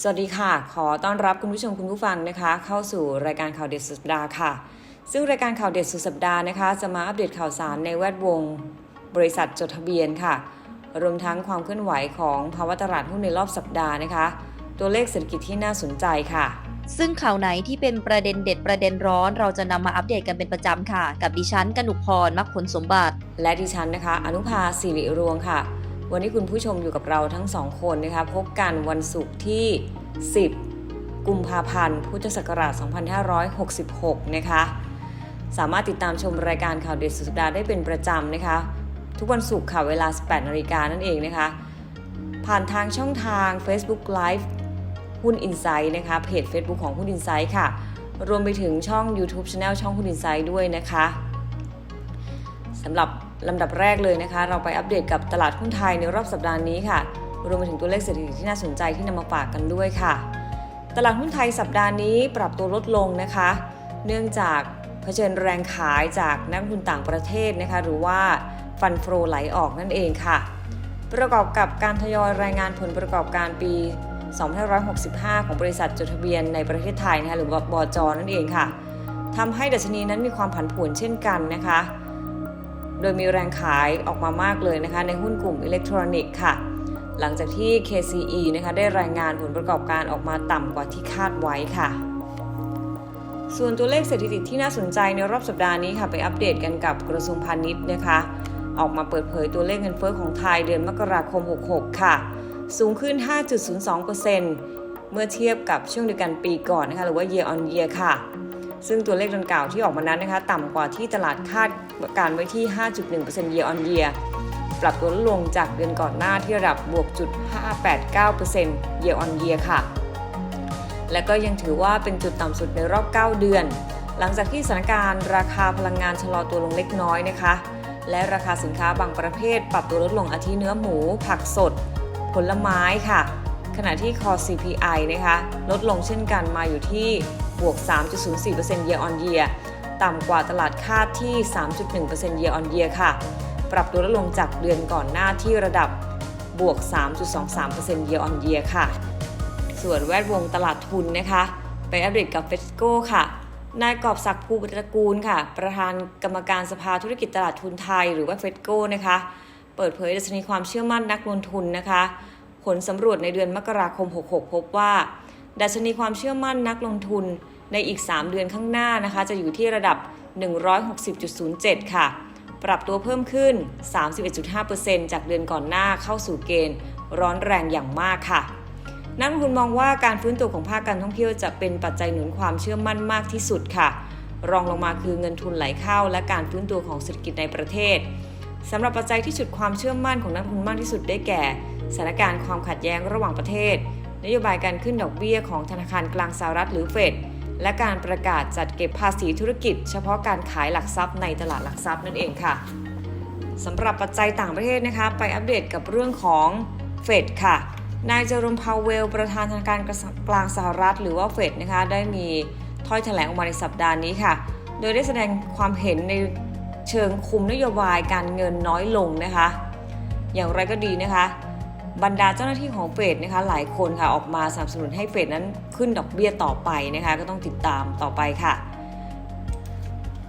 สวัสดีค่ะ ขอต้อนรับคุณผู้ชมคุณผู้ฟังนะคะ เข้าสู่รายการข่าวเด็ดสุดสัปดาห์ค่ะ ซึ่งรายการข่าวเด็ดสุดสัปดาห์นะคะจะมาอัปเดตข่าวสารในแวดวง บริษัทจดทะเบียนค่ะ รวมทั้งความเคลื่อนไหวของภาวะตลาดหุ้นในรอบสัปดาห์นะคะ ตัวเลขเศรษฐกิจที่น่าสนใจค่ะ ซึ่งข่าวไหนที่เป็นประเด็นเด็ดประเด็นร้อน เราจะนำมาอัปเดตกันเป็นประจำค่ะ กับดิฉันกนุกพรมักผลสมบัติ และดิฉันนะคะ อนุภาสิริรวงค่ะ วันนี้คุณผู้ชมอยู่กับเราทั้งสองคนนะคะพบกันวันศุกร์ที่ 10 กุมภาพันธ์ พุทธศักราช 2566 นะคะ สามารถติดตามชมรายการข่าวเด็ดสุดสัปดาห์ได้เป็นประจำนะคะ ทุกวันศุกร์ค่ะเวลา 18นาฬิกานั่นเองนะคะ ผ่านทางช่องทาง Facebook Live หุ้น Insight นะคะเพจ Facebook ของหุ้น Insight ค่ะ รวมไปถึงช่อง YouTube Channel ช่องหุ้น Insight ด้วยนะคะสำหรับ ลำดับแรกเลยนะคะ เราไปอัปเดตกับตลาดหุ้นไทยในรอบสัปดาห์นี้ค่ะ รวมไปถึงตัวเลขเศรษฐกิจที่น่าสนใจที่นำมาฝากกันด้วยค่ะ ตลาดหุ้นไทยสัปดาห์นี้ปรับตัวลดลงนะคะ เนื่องจากเผชิญแรงขายจากนักลงทุนต่างประเทศนะคะ หรือว่าฟันโฟไหลออกนั่นเองค่ะ ประกอบกับการทยอยรายงานผลประกอบการปี 2565 ของบริษัทจดทะเบียนในประเทศไทยนะคะหรือว่าบจนั่นเองค่ะทำให้ดัชนีนั้นมีความผันผวนเช่นกันนะคะ โดยมีแรงขายออกมามากเลยนะคะ ในหุ้นกลุ่มอิเล็กทรอนิกส์ค่ะ หลังจากที่ KCE นะคะได้รายงานผลประกอบการออกมาต่ำกว่าที่คาดไว้ค่ะ ส่วนตัวเลขเศรษฐกิจที่น่าสนใจในรอบสัปดาห์นี้ค่ะไปอัปเดตกันกับกระทรวงพาณิชย์นะคะ ออกมาเปิดเผยตัวเลขเงินเฟ้อของไทยเดือนมกราคม 66 ค่ะ สูงขึ้น 5.02%เมื่อเทียบกับช่วงเดียวกันปีก่อนนะคะหรือว่า year on year ค่ะ ซึ่งตัวเลขดังกล่าวที่ออกมานั้นนะคะต่ำกว่าที่ตลาดคาดการไว้ที่ 5.1% year on year ปรับตัวลดลงจากเดือนก่อนหน้าที่ระดับบวกจุด589% year on year ค่ะ และก็ยังถือว่าเป็นจุดต่ำสุดในรอบ 9 เดือน หลังจากที่สถานการณ์ราคาพลังงานชะลอตัวลงเล็กน้อยนะคะ และราคาสินค้าบางประเภท ปรับตัวลดลงอาทิเนื้อหมู ผักสด ผลไม้ค่ะ ขณะที่ Core CPI นะคะ ลดลงเช่นกันมาอยู่ที่ บวก 3.04% year on year ต่ำกว่าตลาดคาดที่ 3.1% year on year ค่ะ ปรับตัวลดลงจากเดือนก่อนหน้าที่ระดับบวก 3.23% year on year ค่ะ ส่วนแวดวงตลาดทุนนะคะ ไปอัปเดตกับเฟสโก้ค่ะนายกอบศักดิ์ภูตระกูลค่ะ ประธานกรรมการสภาธุรกิจตลาดทุนไทยหรือว่าเฟสโก้นะคะ เปิดเผยดัชนีความเชื่อมั่นนักลงทุนนะคะ ผลสำรวจในเดือนมกราคม 66 พบว่า ดัชนีความเชื่อมั่นนักลงทุน ในอีก 3 เดือนข้างหน้านะคะ จะอยู่ที่ระดับ 160.07 ค่ะ ปรับตัวเพิ่มขึ้น 31.5%จากเดือนก่อนหน้าเข้าสู่เกณฑ์ ร้อนแรงอย่างมากค่ะ นักลงทุนมองว่าการฟื้นตัวของภาคการท่องเที่ยวจะเป็นปัจจัยหนุนความเชื่อมั่นมากที่สุดค่ะ รองลงมาคือเงินทุนไหลเข้า และการฟื้นตัวของเศรษฐกิจในประเทศสำหรับปัจจัยที่ฉุดความเชื่อมั่นของนักลงทุนมากที่สุดได้แก่สถานการณ์ความขัดแย้งระหว่างประเทศ นโยบายการขึ้นดอกเบี้ยของธนาคารกลางสหรัฐหรือเฟด และการประกาศจัดเก็บภาษีธุรกิจ เฉพาะการขายหลักทรัพย์ในตลาดหลักทรัพย์นั่นเองค่ะสำหรับปัจจัยต่างประเทศนะคะ ไปอัปเดตกับเรื่องของเฟดค่ะ นายเจอร์มพาวเวล ประธานธนาคารกลางสหรัฐ หรือว่าเฟดนะคะ ได้มีถ้อยแถลงออกมาในสัปดาห์นี้ค่ะ โดยได้แสดงความเห็นในเชิงคุมนโยบายการเงินน้อยลงนะคะ อย่างไรก็ดีนะคะ บรรดาเจ้าหน้าที่ของเฟดนะคะหลายคนค่ะออกมาสนับสนุนให้เฟดนั้นขึ้นดอกเบี้ยต่อไปนะคะก็ต้องติดตามต่อไปค่ะ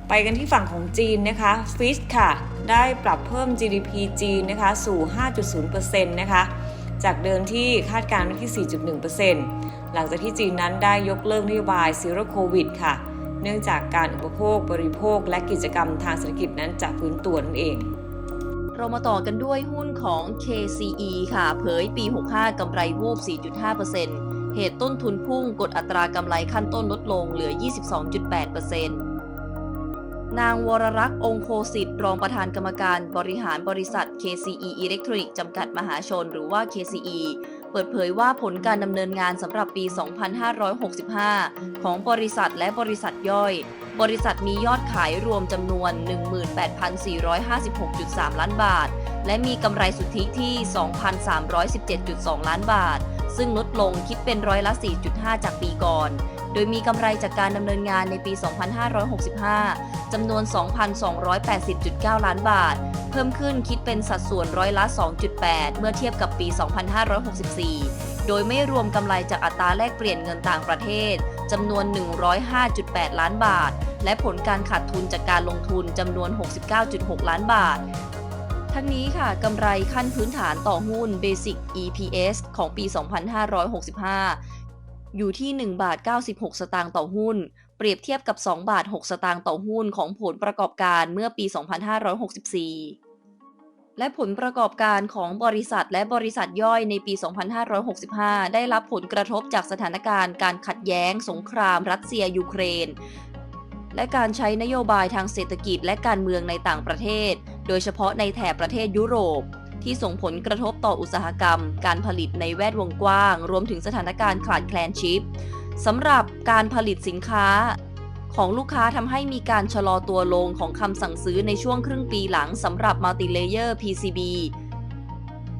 ไปกันที่ฝั่งของจีนนะคะฟิชค่ะ ได้ปรับเพิ่ม GDP จีนนะคะสู่ 5.0%นะคะจากเดิมที่คาดการณ์ไว้ที่ 4.1%หลังจากที่จีนนั้นได้ยกเลิกนโยบาย Zero Covid ค่ะ เนื่องจากการอุปโภคบริโภคและกิจกรรมทางเศรษฐกิจนั้นจะฟื้นตัวนั่นเอง เรามาต่อกันด้วยหุ้นของ KCE ค่ะ เผยปี 65 กำไรวูบ 4.5%เหตุต้นทุนพุ่งกดอัตรากำไรขั้นต้นลดลงเหลือ 22.8%นางวรรักษ์องคสิทธิ์รองประธานกรรมการบริหารบริษัท KCE Electric จำกัดมหาชนหรือว่า KCE เปิดเผยว่าผลการดำเนินงานสำหรับปี 2565 ของบริษัทและบริษัทย่อย บริษัทมียอดขายรวมจำนวน 18,456.3 ล้านบาท และมีกำไรสุทธิที่ 2,317.2 ล้านบาท ซึ่งลดลงคิดเป็นร้อยละ 4.5 จากปีก่อน โดยมีกำไรจากการดำเนินงานในปี 2565 จำนวน 2,280.9 ล้านบาท เพิ่มขึ้นคิดเป็นสัดส่วนร้อยละ 2.8 เมื่อเทียบกับปี 2564 โดยไม่รวมกำไรจากอัตราแลกเปลี่ยนเงินต่างประเทศจำนวน 105.8 ล้านบาท และผลการขาดทุนจากการลงทุนจำนวน 69.6 ล้านบาททั้งนี้ค่ะกำไรขั้นพื้นฐานต่อหุ้น Basic EPS ของปี 2565 อยู่ที่ 1 บาท 96 สตางค์ต่อหุ้น เปรียบเทียบกับ 2 บาท 6 สตางค์ต่อหุ้นของผลประกอบการเมื่อปี 2564 และผลประกอบการของบริษัทและบริษัทย่อยในปี 2565 ได้รับผลกระทบจากสถานการณ์การขัดแย้ง สงครามรัสเซียยูเครน และการใช้นโยบายทางเศรษฐกิจและการเมืองในต่างประเทศ โดยเฉพาะในแถบประเทศยุโรป ที่ส่งผลกระทบต่ออุตสาหกรรม การผลิตในแวดวงกว้าง รวมถึงสถานการณ์ขาดแคลนชิปสำหรับการผลิตสินค้าของลูกค้าทำให้มีการชะลอตัวลงของคำสั่งซื้อในช่วงครึ่งปีหลังสำหรับ Multilayer PCB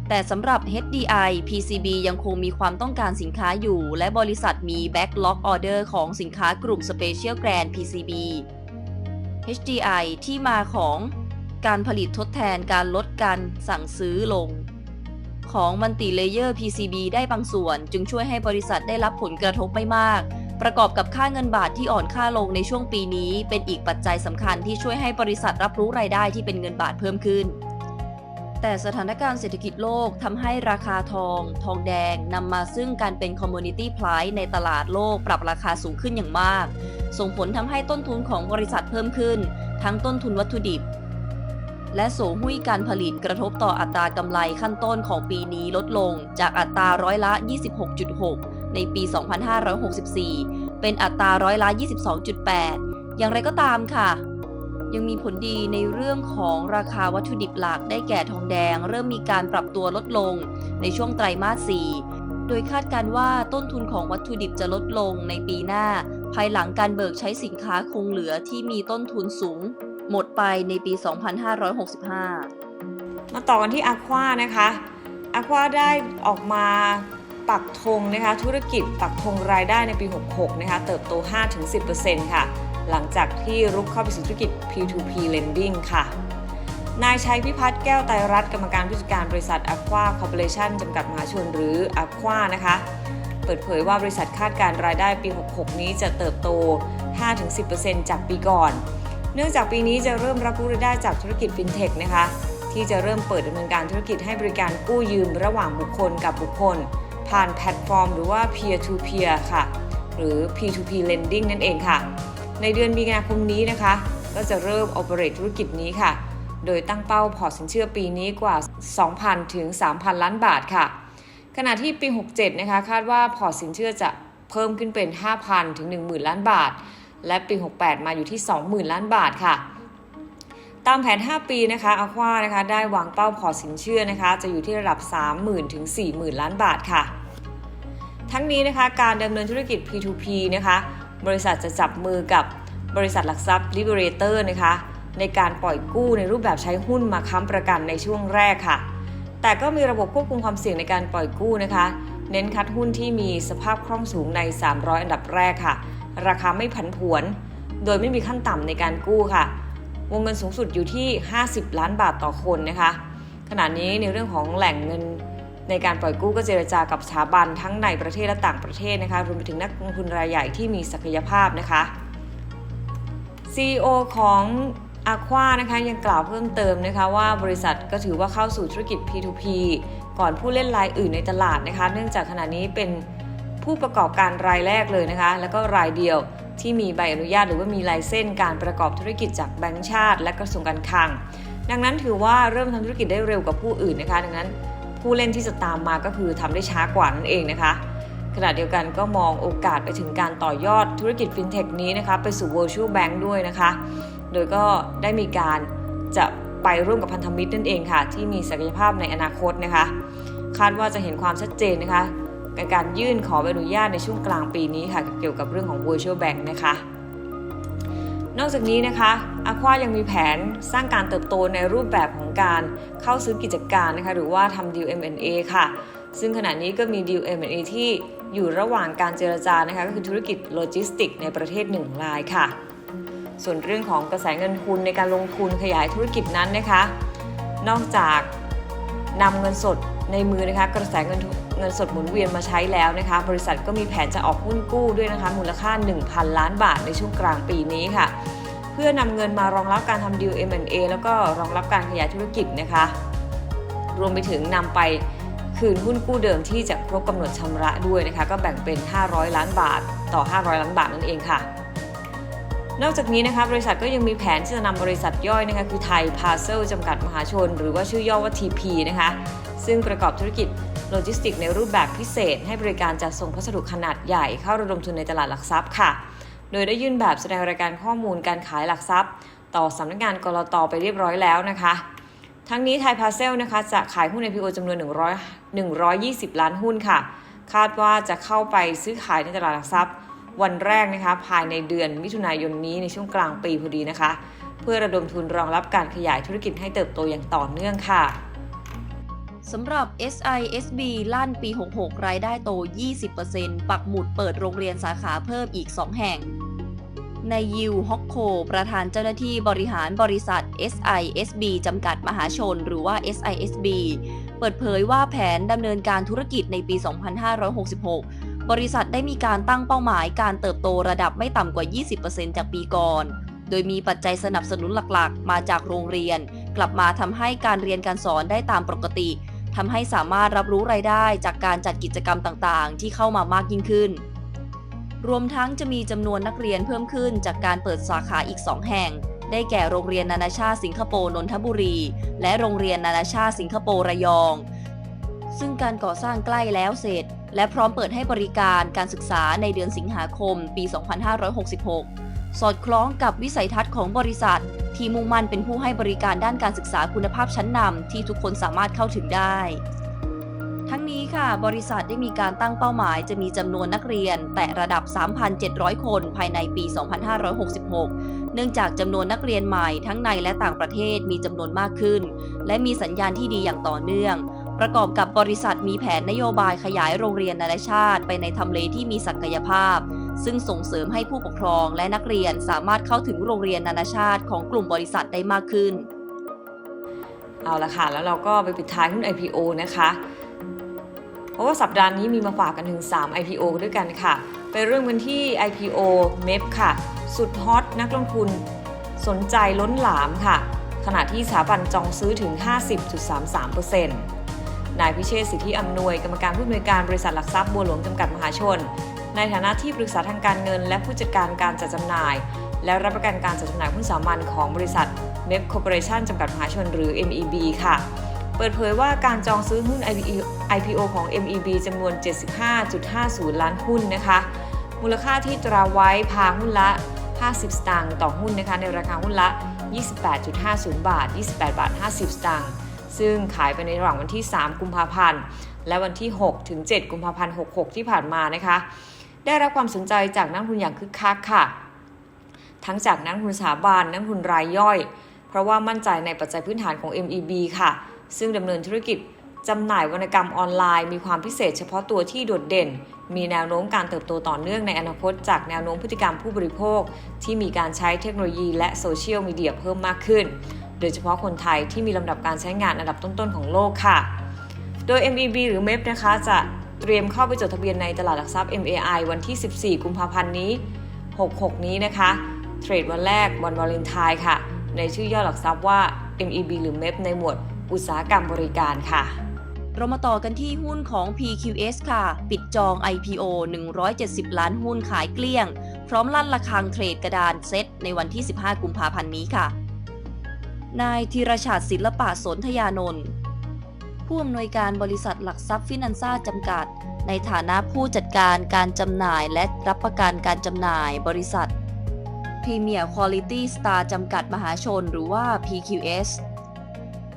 แต่สำหรับ HDI PCB ยังคงมีความต้องการสินค้าอยู่ และบริษัทมี Backlog Order ของสินค้ากลุ่ม Special Grand PCB HDI ที่มาของ การผลิตทดแทนการลดการสั่งซื้อลง ของ Multi-Layer PCB ได้บางส่วน จึงช่วยให้บริษัทได้รับผลกระทบไม่มาก ประกอบกับค่าเงินบาทที่อ่อนค่าลงในช่วงปีนี้ เป็นอีกปัจจัยสำคัญที่ช่วยให้บริษัทรับรู้รายได้ที่เป็นเงินบาทเพิ่มขึ้น แต่สถานการณ์เศรษฐกิจโลกทำให้ราคาทอง ทองแดงนำมาซึ่งการเป็น commodity price ในตลาดโลกปรับราคาสูงขึ้นอย่างมาก ส่งผลทำให้ต้นทุนของบริษัทเพิ่มขึ้น ทั้งต้นทุนวัตถุดิบ และโสหุ้ยการผลิตกระทบต่ออัตรากำไรขั้นต้นของปีนี้ลดลงจากอัตราร้อยละ 26.6 ในปี 2564 เป็นอัตราร้อยละ 22.8 อย่างไรก็ตามค่ะ ยังมีผลดีในเรื่องของราคาวัตถุดิบหลักได้แก่ทองแดง เริ่มมีการปรับตัวลดลงในช่วงไตรมาส 4โดยคาดการณ์ว่าต้นทุนของวัตถุดิบจะลดลงในปีหน้า ภายหลังการเบิกใช้สินค้าคงเหลือที่มีต้นทุนสูง หมดไปในปี 2565 มาต่อกันที่อควานะคะอควาได้ออกมาปักธงนะคะ ธุรกิจปักธงรายได้ในปี 66 นะคะ เติบโต 5-10%ค่ะ หลังจากที่รุกเข้าไปสู่ธุรกิจ P2P Lending ค่ะนายชัยพิพัฒน์แก้วไตรัตน์กรรมการผู้จัดการบริษัท Aqua Corporation จำกัดมหาชนหรือ Aqua นะคะ เปิดเผยว่าบริษัทคาดการรายได้ปี 66 นี้จะเติบโต 5-10%จากปีก่อน เนื่องจากปีนี้จะเริ่มรับรู้รายได้จากธุรกิจฟินเทคนะคะ ที่จะเริ่มเปิดดำเนินการธุรกิจให้บริการกู้ยืมระหว่างบุคคลกับบุคคล ผ่านแพลตฟอร์ม หรือว่า peer to peer ค่ะ หรือ P2P lending นั่นเองค่ะ ในเดือนมีนาคมนี้นะคะ ก็จะเริ่ม operate ธุรกิจนี้ค่ะ โดยตั้งเป้าพอร์ตสินเชื่อปีนี้กว่า 2,000 ถึง 3,000 ล้านบาทค่ะ ขณะที่ปี 67 นะคะ คาดว่าพอร์ตสินเชื่อจะเพิ่มขึ้นเป็น 5,000 ถึง 10,000 ล้านบาท และปี 68 มาอยู่ที่ 20,000 ล้านบาทค่ะ ตามแผน 5 ปีนะคะอควานะคะได้วางเป้าพอสินเชื่อนะคะ จะอยู่ที่ระดับ 30,000 ถึง 40,000 ล้านบาทค่ะ ทั้งนี้นะคะการดำเนินธุรกิจ P2P นะคะบริษัทจะจับมือกับบริษัทหลักทรัพย์ Liberator นะคะในการปล่อยกู้ในรูปแบบใช้หุ้นมาค้ำประกันในช่วงแรกค่ะ แต่ก็มีระบบควบคุมความเสี่ยงในการปล่อยกู้นะคะ เน้นคัดหุ้นที่มีสภาพคล่องสูงใน 300 อันดับแรกค่ะ ราคาไม่ผันผวน โดยไม่มีขั้นต่ำในการกู้ค่ะวงเงินสูงสุดอยู่ที่ 50 ล้านบาทต่อคนนะคะ ขณะนี้ในเรื่องของแหล่งเงินในการปล่อยกู้ก็เจรจากับสถาบันทั้งในประเทศและต่างประเทศนะคะรวมไปถึงนักลงทุนรายใหญ่ที่มีศักยภาพนะคะ CEO ของ Aqua นะคะยังกล่าวเพิ่มเติมนะคะว่าบริษัทก็ถือว่าเข้าสู่ธุรกิจ P2P ก่อนผู้เล่นรายอื่นในตลาดนะคะ เนื่องจากขณะนี้เป็น ผู้ประกอบการรายแรกเลยนะคะ แล้วก็รายเดียวที่มีใบอนุญาตหรือว่ามีลายเส้นการประกอบธุรกิจจากแบงก์ชาติ และกระทรวงการคลัง ดังนั้นถือว่าเริ่มทำธุรกิจได้เร็วกว่าผู้อื่นนะคะ ดังนั้นผู้เล่นที่จะตามมาก็คือทำได้ช้ากว่านั่นเองนะคะ ขณะเดียวกันก็มองโอกาสไปถึงการต่อยอดธุรกิจฟินเทคนี้นะคะไปสู่ virtual bank ด้วยนะคะ โดยก็ได้มีการจะไปร่วมกับพันธมิตรนั่นเองค่ะ ที่มีศักยภาพในอนาคตนะคะ คาดว่าจะเห็นความชัดเจนนะคะ ในการยื่นขอใบอนุญาตในช่วงกลางปีนี้ค่ะเกี่ยวกับเรื่องของ virtual bank นะคะ นอกจากนี้นะคะอาควายังมีแผนสร้างการเติบโตในรูปแบบของการเข้าซื้อกิจการนะคะหรือว่าทำ deal M&A ค่ะ ซึ่งขณะนี้ก็มี deal M&A ที่อยู่ระหว่างการเจรจานะคะก็คือธุรกิจโลจิสติกในประเทศหนึ่งรายค่ะ ส่วนเรื่องของกระแสเงินทุนในการลงทุนขยายธุรกิจนั้นนะคะ นอกจากนำเงินสดในมือนะคะกระแสเงินทุน เงินสดหมุนเวียนมาใช้แล้วนะคะ บริษัทก็มีแผนจะออกหุ้นกู้ด้วยนะคะ มูลค่า 1,000 ล้านบาทในช่วงกลางปีนี้ค่ะ เพื่อนำเงินมารองรับการทำดีล M&A แล้วก็รองรับการขยายธุรกิจนะคะ รวมไปถึงนำไปคืนหุ้นกู้เดิมที่จะครบกำหนดชำระด้วยนะคะ ก็แบ่งเป็น 500 ล้านบาทต่อ 500 ล้านบาทนั่นเองค่ะนอกจากนี้นะคะบริษัทก็ยังมีแผนที่จะนำบริษัทย่อยนะคะคือไทยพาเซลจำกัดมหาชน หรือว่าชื่อย่อว่า TP นะคะ ซึ่งประกอบธุรกิจ โลจิสติกในรูปแบบพิเศษ ให้บริการจัดส่งพัสดุขนาดใหญ่เข้าระดมทุนในตลาดหลักทรัพย์ค่ะ โดยได้ยื่นแบบแสดงรายการข้อมูลการขายหลักทรัพย์ ต่อสำนักงานกรตไปเรียบร้อยแล้วนะคะ ทั้งนี้ไทยพาเซลนะคะจะขายหุ้น IPO จำนวน 100 120 ล้านหุ้นค่ะ คาดว่าจะเข้าไปซื้อขายในตลาดหลักทรัพย์ วันแรกนะคะภายในเดือนมิถุนายนนี้ในช่วงกลางปีพอดีนะคะ เพื่อระดมทุนรองรับการขยายธุรกิจให้เติบโตอย่างต่อเนื่องค่ะ สำหรับ SISB ลั่นปี 66 รายได้โต 20%ปักหมุดเปิดโรงเรียนสาขาเพิ่มอีก 2 แห่งในยิวฮอกโค ประธานเจ้าหน้าที่บริหารบริษัท SISB จำกัดมหาชนหรือว่า SISB เปิดเผยว่าแผนดำเนินการธุรกิจในปี 2566 บริษัทได้มีการตั้งเป้าหมายการเติบโตระดับไม่ต่ำกว่า 20%จากปีก่อน โดยมีปัจจัยสนับสนุนหลักๆ มาจากโรงเรียน กลับมาทำให้การเรียนการสอนได้ตามปกติ ทำให้สามารถรับรู้รายได้จากการจัดกิจกรรมต่างๆ ที่เข้ามามากยิ่งขึ้น รวมทั้งจะมีจำนวนนักเรียนเพิ่มขึ้นจากการเปิดสาขาอีก 2 แห่ง ได้แก่โรงเรียนนานาชาติสิงคโปร์นนทบุรี และโรงเรียนนานาชาติสิงคโปร์ระยอง ซึ่งการก่อสร้างใกล้แล้วเสร็จ และพร้อมเปิดให้บริการการศึกษาในเดือนสิงหาคม ปี 2566 สอดคล้องกับวิสัยทัศน์ของบริษัท ที่มุ่งมั่นเป็นผู้ให้บริการด้านการศึกษาคุณภาพชั้นนำที่ทุกคนสามารถเข้าถึงได้ ทั้งนี้ค่ะ บริษัทได้มีการตั้งเป้าหมาย จะมีจำนวนนักเรียน แต่ระดับ 3,700 คนภายในปี 2566 เนื่องจากจำนวนนักเรียนใหม่ทั้งในและต่างประเทศมีจำนวนมากขึ้น และมีสัญญาณที่ดีอย่างต่อเนื่องประกอบกับบริษัทมีแผนนโยบายขยายโรงเรียนนานาชาติ ไปในทำเลที่มีศักยภาพ ซึ่งส่งเสริมให้ผู้ปกครองและนักเรียนสามารถเข้าถึงโรงเรียนนานาชาติของกลุ่มบริษัทได้มากขึ้น เอาละค่ะ แล้วเราก็ไปปิดท้ายหุ้น IPO นะคะ เพราะว่าสัปดาห์นี้มีมาฝากกันถึง 3 IPO ด้วยกันค่ะ ไปเริ่มกันที่ IPO MEP ค่ะ สุดฮอตนักลงทุน สนใจล้นหลามค่ะ ขณะที่สถาบันจองซื้อถึง 50.33%นายพิเชษสิทธิอำนวยกรรมการผู้อำนวยการบริษัทหลักทรัพย์บัวหลวงจำกัดมหาชน ในฐานะที่ปรึกษาทางการเงิน และผู้จัดการการจัดจำหน่าย และรับประกันการจัดจำหน่ายหุ้นสามัญของบริษัท MEP Corporation จำกัดมหาชนหรือ MEB ค่ะ เปิดเผยว่าการจองซื้อหุ้น IPO ของ MEB จำนวน 75.50 ล้านหุ้นนะคะ มูลค่าที่ตราไว้พาหุ้นละ 50 สตางค์ต่อหุ้นนะคะ ในราคาหุ้นละ 28.50 บาท 28 บาท 50 สตางค์ซึ่งขายไปในระหว่างวันที่ 3 กุมภาพันธ์ และวันที่ 6 ถึง 7 กุมภาพันธ์ 66 ที่ผ่านมานะคะ ได้รับความสนใจจากนักลงทุนอย่างคึกคักค่ะ ทั้งจากนักลงทุนสถาบันนักลงทุนรายย่อย เพราะว่ามั่นใจในปัจจัยพื้นฐานของ MEB ค่ะ ซึ่งดำเนินธุรกิจจำหน่ายวรรณกรรมออนไลน์มีความพิเศษเฉพาะตัวที่โดดเด่น มีแนวโน้มการเติบโตต่อเนื่องในอนาคต จากแนวโน้มพฤติกรรมผู้บริโภค ที่มีการใช้เทคโนโลยีและโซเชียลมีเดียเพิ่มมากขึ้น โดยเฉพาะคนไทยที่มีลำดับการใช้งานอันดับต้นๆของโลกค่ะ โดย MEB หรือ MEP นะคะจะ เตรียมเข้าไปจดทะเบียนในตลาดหลักทรัพย์ MAI วันที่ 14 กุมภาพันธ์นี้ 66 นี้นะคะ เทรดวันแรกวันวาเลนไทน์ค่ะ ในชื่อย่อหลักทรัพย์ว่า MEB หรือ MEP ในหมวดอุตสาหกรรมบริการค่ะเรามาต่อกันที่หุ้นของ PQS ค่ะ ปิดจอง IPO 170 ล้านหุ้นขายเกลี้ยง พร้อมลั่นระฆังเทรดกระดานเซตในวันที่ 15 กุมภาพันธ์นี้ค่ะ นายธีรชาติศิลปะสนธยานนท์ ผู้อำนวยการบริษัทหลักทรัพย์ฟินันซ่าจำกัด ในฐานะผู้จัดการการจำหน่ายและรับประกันการจำหน่ายบริษัท Premier Quality Star จำกัดมหาชนหรือว่า PQS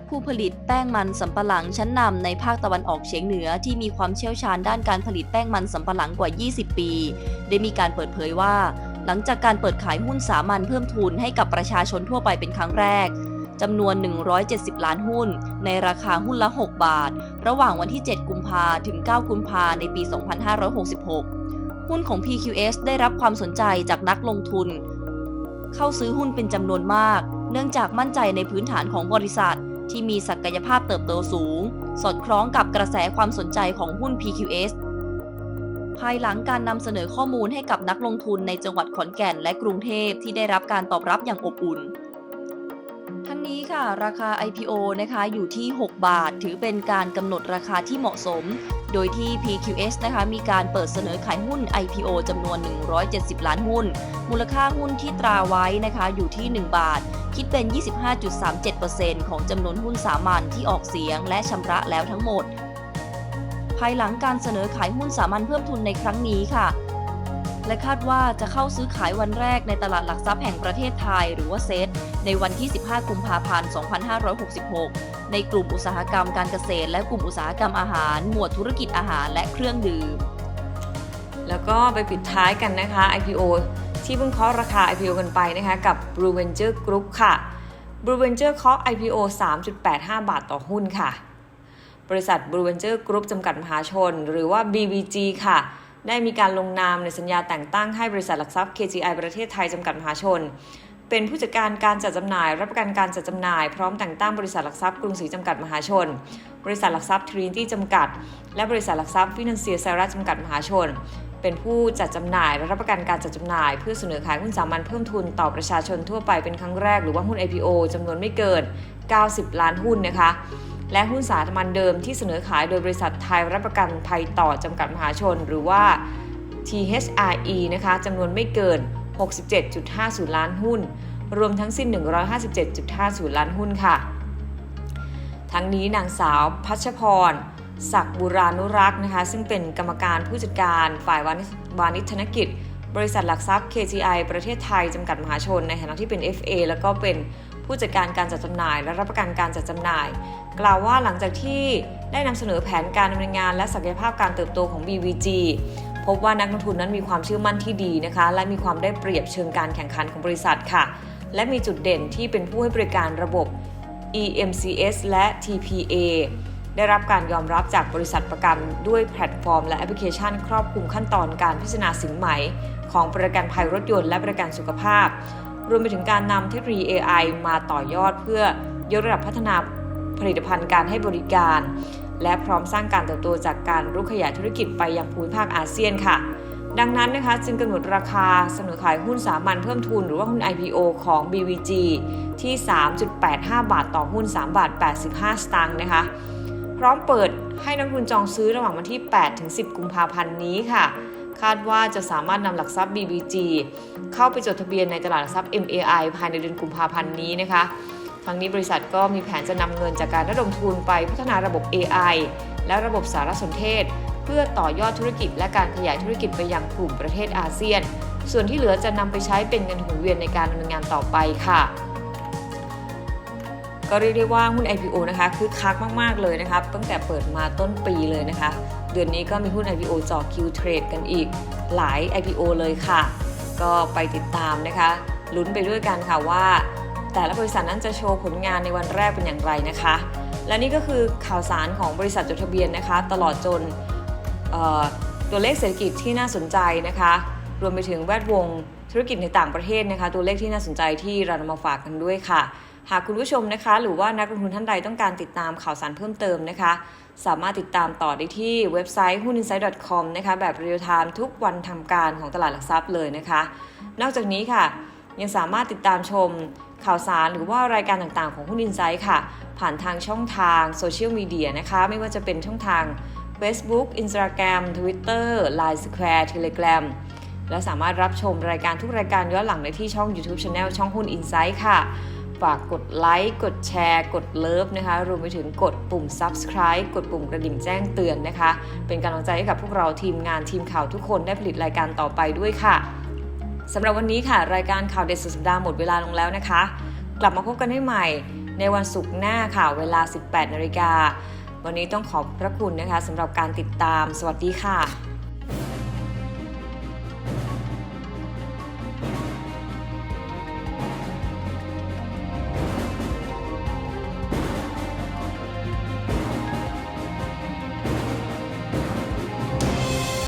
ผู้ผลิตแป้งมันสำปะหลังชั้นนำในภาคตะวันออกเฉียงเหนือที่มีความเชี่ยวชาญด้านการผลิตแป้งมันสำปะหลังกว่า 20 ปี ได้มีการเปิดเผยว่า หลังจากการเปิดขายหุ้นสามัญเพิ่มทุนให้กับประชาชนทั่วไปเป็นครั้งแรก จำนวน 170 ล้านหุ้น ในราคาหุ้นละ 6 บาท ระหว่างวันที่ 7 กุมภาถึง 9 กุมภาในปี 2566 หุ้นของ PQS ได้รับความสนใจจากนักลงทุน เข้าซื้อหุ้นเป็นจำนวนมาก เนื่องจากมั่นใจในพื้นฐานของบริษัท ที่มีศักยภาพเติบโตสูง สอดคล้องกับกระแสความสนใจของหุ้น PQS ภายหลังการนำเสนอข้อมูลให้กับนักลงทุนในจังหวัดขอนแก่นและกรุงเทพที่ได้รับการตอบรับอย่างอบอุ่น ทั้งนี้ค่ะ ราคา IPO นะคะอยู่ที่ 6 บาท ถือเป็นการกำหนดราคาที่เหมาะสม โดยที่ PQS นะคะมีการเปิดเสนอขายหุ้น IPO จำนวน 170 ล้านหุ้น มูลค่าหุ้นที่ตราไว้นะคะอยู่ที่ 1 บาท คิดเป็น 25.37%ของจำนวนหุ้นสามัญที่ออกเสียงและชำระแล้วทั้งหมด ภายหลังการเสนอขายหุ้นสามัญเพิ่มทุนในครั้งนี้ค่ะ และคาดว่าจะเข้าซื้อขายวันแรกในตลาดหลักทรัพย์แห่งประเทศไทยหรือว่าเซตในวันที่ 15 กุมภาพันธ์ 2566 ในกลุ่มอุตสาหกรรมการเกษตร และกลุ่มอุตสาหกรรมอาหาร หมวดธุรกิจอาหารและเครื่องดื่ม แล้วก็ไปปิดท้ายกันนะคะ IPO ที่เพิ่งเคาะราคา IPO กันไปนะคะกับ Blue Venture Group ค่ะ Blue Venture เคาะ IPO 3.85 บาทต่อหุ้นค่ะ บริษัท Blue Venture Group จำกัดมหาชน หรือว่า BVG ค่ะ ได้มีการลงนามในสัญญาแต่งตั้งให้บริษัทหลักทรัพย์ KGI ประเทศไทยจำกัดมหาชน เป็นผู้จัดการการจัดจำหน่าย รับประกันการจัดจำหน่ายพร้อมแต่งตั้งบริษัทหลักทรัพย์กรุงศรีจำกัดมหาชน บริษัทหลักทรัพย์ Trinity จำกัด และบริษัทหลักทรัพย์ฟินแลนเซียไซรัสจำกัดมหาชน เป็นผู้จัดจำหน่ายและรับประกันการจัดจำหน่าย เพื่อเสนอขายหุ้นสามัญเพิ่มทุนต่อประชาชนทั่วไปเป็นครั้งแรกหรือว่าหุ้น IPO จำนวนไม่เกิน 90 ล้านหุ้นนะคะ และหุ้นสามัญเดิมที่เสนอขายโดยบริษัทไทยรับประกันภัยต่อจำกัดมหาชน หรือว่า THRE นะคะจำนวนไม่เกิน 67.50 ล้านหุ้น รวมทั้งสิ้น 157.50 ล้านหุ้นค่ะ ทั้งนี้นางสาวพัชพรศักดิ์บุรานุรักษ์นะคะ ซึ่งเป็นกรรมการผู้จัดการฝ่ายวานิชธนกิจ บริษัทหลักทรัพย์ KGI ประเทศไทย จำกัดมหาชน ในฐานะที่เป็น FA แล้วก็เป็น ผู้จัดการการจัดจำหน่าย และรับประกันการจัดจำหน่าย กล่าวว่าหลังจากที่ได้นำเสนอแผนการดำเนินงาน และศักยภาพการเติบโตของ BVG พบว่านักลงทุนนั้นมีความเชื่อมั่นที่ดีนะคะ และมีความได้เปรียบเชิงการแข่งขันของบริษัทค่ะ และมีจุดเด่นที่เป็นผู้ให้บริการระบบ EMCS และ TPA ได้รับการยอมรับจากบริษัทประกันด้วยแพลตฟอร์ม และแอปพลิเคชัน ครอบคลุมขั้นตอนการพิจารณาสินใหม่ ของประกันภัยรถยนต์และประกันสุขภาพ รวมไปถึงการนำเทคโนโลยี AI มาต่อยอดเพื่อยกระดับพัฒนาผลิตภัณฑ์การให้บริการ และพร้อมสร้างการเติบโตจากการรุกขยายธุรกิจไปยังภูมิภาคอาเซียนค่ะ ดังนั้นนะคะจึงกำหนดราคาเสนอขายหุ้นสามัญเพิ่มทุนหรือว่าหุ้น IPO ของ BVG ที่ 3.85 บาทต่อหุ้น 3 บาท 85 สตางค์นะคะ พร้อมเปิดให้นักลงทุนจองซื้อระหว่างวันที่ 8 ถึง 10 กุมภาพันธ์นี้ค่ะ คาดว่าจะสามารถนำหลักทรัพย์ BBG เข้าไปจดทะเบียนในตลาดหลักทรัพย์ MAI ภายในเดือนกุมภาพันธ์นี้นะคะทั้งนี้บริษัทก็มีแผนจะนำเงินจากการระดมทุนไปพัฒนาระบบ AI และระบบสารสนเทศ เพื่อต่อยอดธุรกิจและการขยายธุรกิจไปยังกลุ่มประเทศอาเซียน ส่วนที่เหลือจะนำไปใช้เป็นเงินหมุนเวียนในการดำเนินงานต่อไปค่ะก็เรียกได้ว่าหุ้น IPO นะคะคือคักมาก ๆ เลยนะครับตั้งแต่เปิดมาต้นปีเลยนะคะ เดือนนี้ก็มีหุ้น IPO จอคิวเทรดกันอีกหลาย IPO เลยค่ะ ก็ไปติดตามนะคะ ลุ้นไปด้วยกันค่ะว่า แต่ละบริษัทนั้นจะโชว์ผลงานในวันแรกเป็นอย่างไรนะคะ และนี่ก็คือข่าวสารของบริษัทจดทะเบียนนะคะ ตลอดจนตัวเลขเศรษฐกิจที่น่าสนใจนะคะ รวมไปถึงแวดวงธุรกิจในต่างประเทศนะคะ ตัวเลขที่น่าสนใจที่เรานำมาฝากกันด้วยค่ะ หากคุณผู้ชมนะคะ หรือว่านักลงทุนท่านใดต้องการติดตามข่าวสารเพิ่มเติมนะคะ สามารถติดตามต่อได้ที่เว็บไซต์หุ้น insight.com นะคะแบบเรียลไทม์ทุกวันทำการของตลาดหลักทรัพย์เลยนะคะ นอกจากนี้ค่ะ ยังสามารถติดตามชมข่าวสารหรือว่ารายการต่างๆของหุ้น Insight ค่ะ ผ่านทางช่องทางโซเชียลมีเดียนะคะ ไม่ว่าจะเป็นช่องทาง Facebook Instagram Twitter Line Square Telegram และสามารถรับชมรายการทุกรายการย้อนหลังได้ที่ช่อง YouTube Channel ช่องหุ้น Insight ค่ะ ฝากกดไลค์ กดแชร์ กดเลิฟนะคะ รวมไปถึงกดปุ่ม subscribe กดปุ่มกระดิ่งแจ้งเตือนนะคะ เป็นกำลังใจให้กับพวกเราทีมงานทีมข่าวทุกคนได้ผลิตรายการต่อไปด้วยค่ะสำหรับวันนี้ค่ะ รายการข่าวเด็ดสุดสัปดาห์หมดเวลาลงแล้วนะคะ กลับมาพบกันได้ใหม่ ในวันศุกร์หน้าค่ะ เวลา 18นาฬิกาวันนี้ต้องขอบพระคุณนะคะสำหรับการติดตาม สวัสดีค่ะ